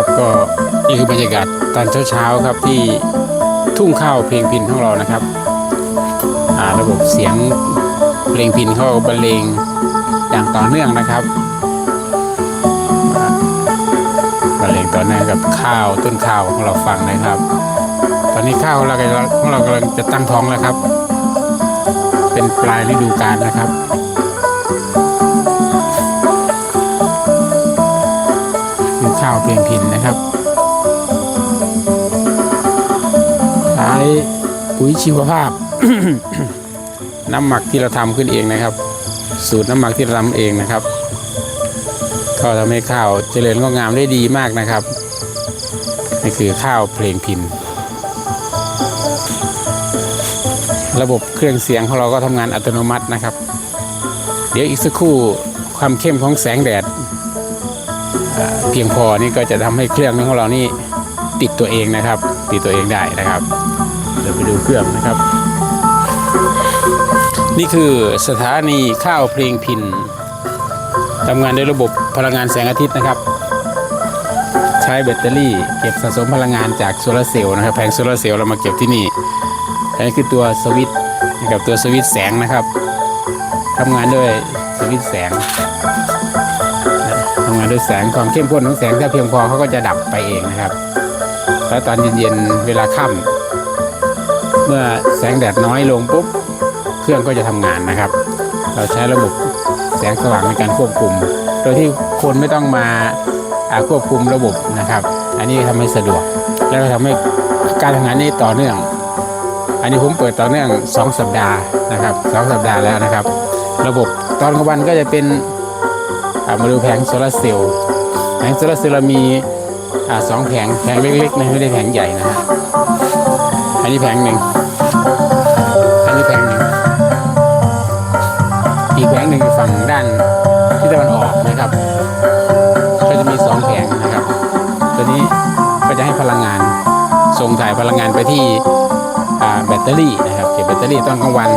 นะครับ ก็นี่คือบรรยากาศตอนเช้าๆครับที่ทุ่งข้าวเพลงพินของเรานะครับอ่าระบบเสียงเพลงพินเขาบรรเลงอย่างต่อเนื่องนะครับบรรเลงต่อเนื่องกับข้าวต้นข้าวของเราฟังนะครับ ตอนนี้ข้าวของเราของเรากำลังจะตั้งท้องแล้วครับ เป็นปลายฤดูกาลนะครับาวเพียงพินนะครับใช้ปุ๋ยชีวภาพ น้ำหมักที่เราทำขึ้นเองนะครับ สูตรน้ำหมักที่เราทำเองนะครับก็ทำให้ข้าวเจริญงอกงามได้ดีมากนะครับนี่คือข้าวเพลงพิน ระบบเครื่องเสียงของเราก็ทำงานอัตโนมัตินะครับ เดี๋ยวอีกสักครู่ความเข้มของแสงแดด เพียงพอนี่ก็จะทำให้เครื่องของเรานี่ติดตัวเองนะครับ ติดตัวเองได้นะครับเดี๋ยวไปดูเครื่องนะครับ นี่คือสถานีข้าวเพลงพินทำงานด้วยระบบพลังงานแสงอาทิตย์นะครับ ใช้แบตเตอรี่เก็บสะสมพลังงานจากโซลาร์เซลล์นะครับแผงโซลาร์เซลล์เรามาเก็บที่นี่อันนี้คือตัวสวิตช์นะครับตัวสวิตช์แสงนะครับทำงานด้วยสวิตช์แสง ทำงานด้วยแสงความเข้มข้นของแสงถ้าเพียงพอเขาก็จะดับไปเองนะครับ แล้วตอนเย็นๆเวลาค่ำเมื่อแสงแดดน้อยลงปุ๊บเครื่องก็จะทำงานนะครับ เราใช้ระบบแสงสว่างในการควบคุม โดยที่คนไม่ต้องมาควบคุมระบบนะครับ อันนี้ทำให้สะดวก แล้วก็ทำให้การทำงานนี้ต่อเนื่อง อันนี้ผมเปิดต่อเนื่อง 2 สัปดาห์นะครับสองสัปดาห์แล้วนะครับ ระบบตอนกลางวันก็จะเป็น มาดูแผงโซลาร์เซลล์แผงโซลาร์เซลล์เรามีอสองแผงแผงเล็กๆนะไม่ได้แผงใหญ่นะฮะอันนี้แผงหนึ่งอันนี้แผงหนึ่งอีกแผงหนึ่งฝั่งด้านที่ตะวันออกนะครับก็จะมีสองแผงนะครับ ตัวนี้ก็จะให้พลังงานส่งถ่ายพลังงานไปที่แบตเตอรี่นะครับเก็บแบตเตอรี่ตอนกลางวัน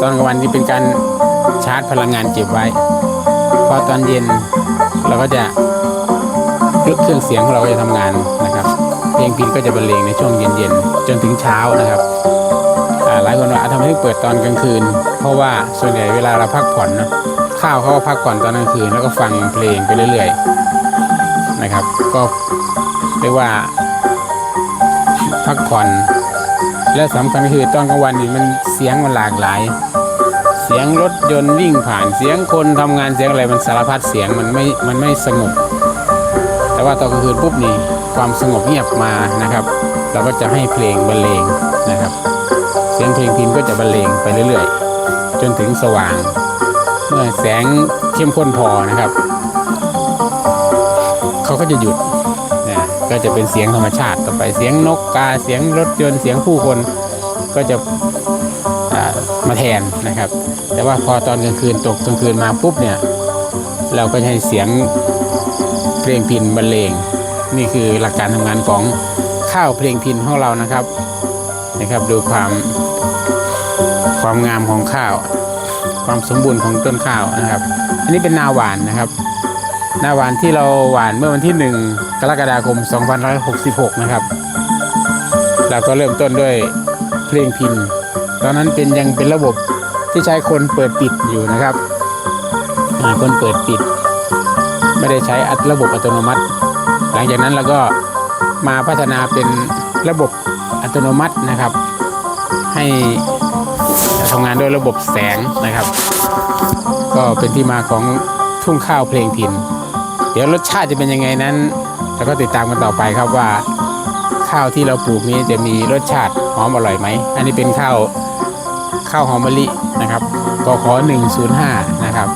ตอนกลางวันที่เป็นการชาร์จพลังงานเก็บไว้ พอตอนเย็นเราก็จะเครื่องเสียงของเราก็จะทำงานนะครับ เพลงพินก็จะบรรเลงในช่วงเย็นๆจนถึงเช้านะครับหลายคนว่าทำไมไม่เปิดตอนกลางคืน เพราะว่าส่วนใหญ่เวลาเราพักผ่อนเนะข้าวเขาก็พักผ่อนตอนกลางคืน แล้วก็ฟังเพลงไปเรื่อยๆนะครับ ก็เรียกว่าพักผ่อน และสำคัญก็คือตอนกลางวันนี่มันเสียงมันหลากหลาย เสียงรถยนต์วิ่งผ่านเสียงคนทำงานเสียงอะไรมันสารพัดเสียงมันไม่มันไม่สงบ แต่ว่าตอนกลางคืนปุ๊บนี่ความสงบเงียบมานะครับ เราก็จะให้เพลงบรรเลงนะครับ เสียงเพลงพิมพ์ก็จะบรรเลงไปเรื่อยๆ จนถึงสว่าง เมื่อแสงเข้มข้นพอนะครับเขาก็จะหยุดนะก็จะเป็นเสียงธรรมชาติต่อไปเสียงนกกาเสียงรถยนต์เสียงผู้คนก็จะ มาแทนนะครับ แต่ว่าพอตอนกลางคืนตกกลางคืนมาปุ๊บเนี่ย เราก็จะให้เสียงเพลงพินบรรเลงนี่คือหลักการทำงานของข้าวเพลงพินของเรานะครับนะครับ ดูความความงามของข้าว ความสมบูรณ์ของต้นข้าวนะครับ อันนี้เป็นนาหวานนะครับนาหวานที่เราหวานเมื่อวันที่ 1 กรกฎาคม 2566 นะครับ เราก็เริ่มต้นด้วยเพลงพิน ตอนนั้นเป็นยังเป็นระบบที่ใช้คนเปิดปิดอยู่นะครับคนเปิดปิด ไม่ได้ใช้อัตระบบอัตโนมัติ หลังจากนั้นเราก็มาพัฒนาเป็นระบบอัตโนมัตินะครับ ให้ทำงานด้วยระบบแสงนะครับ ก็เป็นที่มาของทุ่งข้าวเพลงพินเดี๋ยวรสชาติจะเป็นยังไงนั้นเราก็ติดตามกันต่อไปครับว่า ข้าวที่เราปลูกนี้จะมีรสชาติหอมอร่อยไหม อันนี้เป็นข้าว ข้าวหอมมะลินะครับกขอ105 นะครับ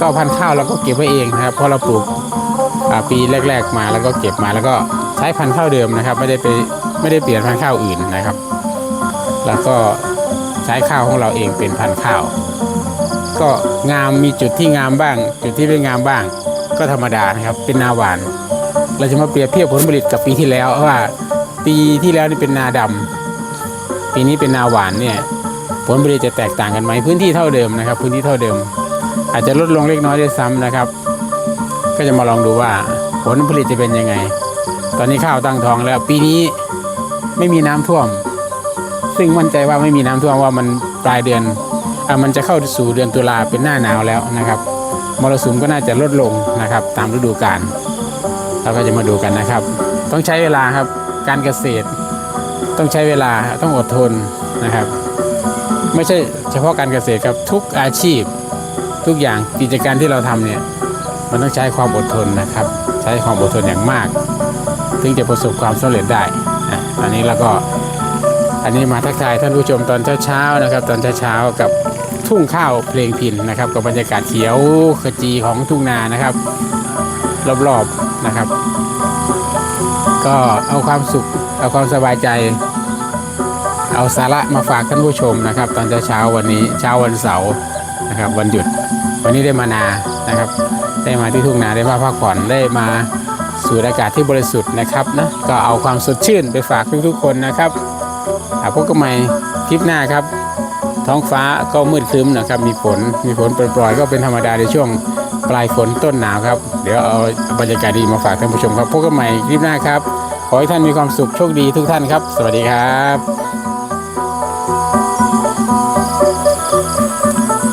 ก็พันธุ์ข้าวเราก็เก็บไว้เองนะครับเพราะเราปลูกปีแรก ๆมาแล้วก็เก็บมาแล้วก็ใช้พันธุ์ข้าวเดิมนะครับ ไม่ได้ไปไม่ได้เปลี่ยนพันธุ์ข้าวอื่นนะครับ แล้วก็ใช้ข้าวของเราเองเป็นพันธุ์ข้าว ก็งามมีจุดที่งามบ้าง จุดที่ไม่งามบ้าง ก็ธรรมดานะครับเป็นนาหวาน เราจะมาเปรียบเทียบผลผลิตกับปีที่แล้วว่า ปีที่แล้วนี่เป็นนาดำปีนี้เป็นนาหวานเนี่ย ผลผลิตจะแตกต่างกันไหมพื้นที่เท่าเดิมนะครับ พื้นที่เท่าเดิม อาจจะลดลงเล็กน้อยด้วยซ้ำนะครับ ก็จะมาลองดูว่าผลผลิตจะเป็นยังไง ตอนนี้ข้าวตั้งท้องแล้วปีนี้ไม่มีน้ำท่วม ซึ่งมั่นใจว่าไม่มีน้ำท่วมว่ามันปลายเดือนอะมันจะเข้าสู่เดือนตุลาเป็นหน้าหนาวแล้วนะครับมรสุมก็น่าจะลดลงนะครับ ตามฤดูกาลเราก็จะมาดูกันนะครับ ต้องใช้เวลาครับการเกษตร ต้องใช้เวลาต้องอดทนนะครับ ไม่ใช่เฉพาะการเกษตรครับทุกอาชีพ ทุกอย่างกิจการที่เราทำเนี่ยมันต้องใช้ความอดทนนะครับ ใช้ความอดทนอย่างมาก ถึงจะประสบความสำเร็จได้อะอันนี้แล้วก็อันนี้มาทักทายท่านผู้ชมตอนเช้าๆนะครับ ตอนเช้าๆกับทุ่งข้าวเพลงพินนะครับ กับบรรยากาศเขียวขจีของทุ่งนานะครับ รอบๆนะครับ ก็เอาความสุขเอาความสบายใจ เอาสาระมาฝากท่านผู้ชมนะครับ ตอนเช้าวันนี้เช้าวันเสาร์นะครับ วันหยุดวันนี้ได้มานานะครับ ได้มาที่ทุ่งนาได้มาพักผ่อนได้มาสูดอากาศที่บริสุทธิ์นะครับนะก็เอาความสดชื่นไปฝากทุกๆคนนะครับอะพบกันใหม่คลิปหน้าครับ ท้องฟ้าก็มืดครึ้มนะครับ มีฝนมีฝนโปรยๆก็เป็นธรรมดาในช่วงปลายฝนต้นหนาวครับ เดี๋ยวเอาบรรยากาศดีมาฝากท่านผู้ชมครับพบกันใหม่คลิปหน้าครับ ขอให้ท่านมีความสุขโชคดีทุกท่านครับ สวัสดีครับ Thank you.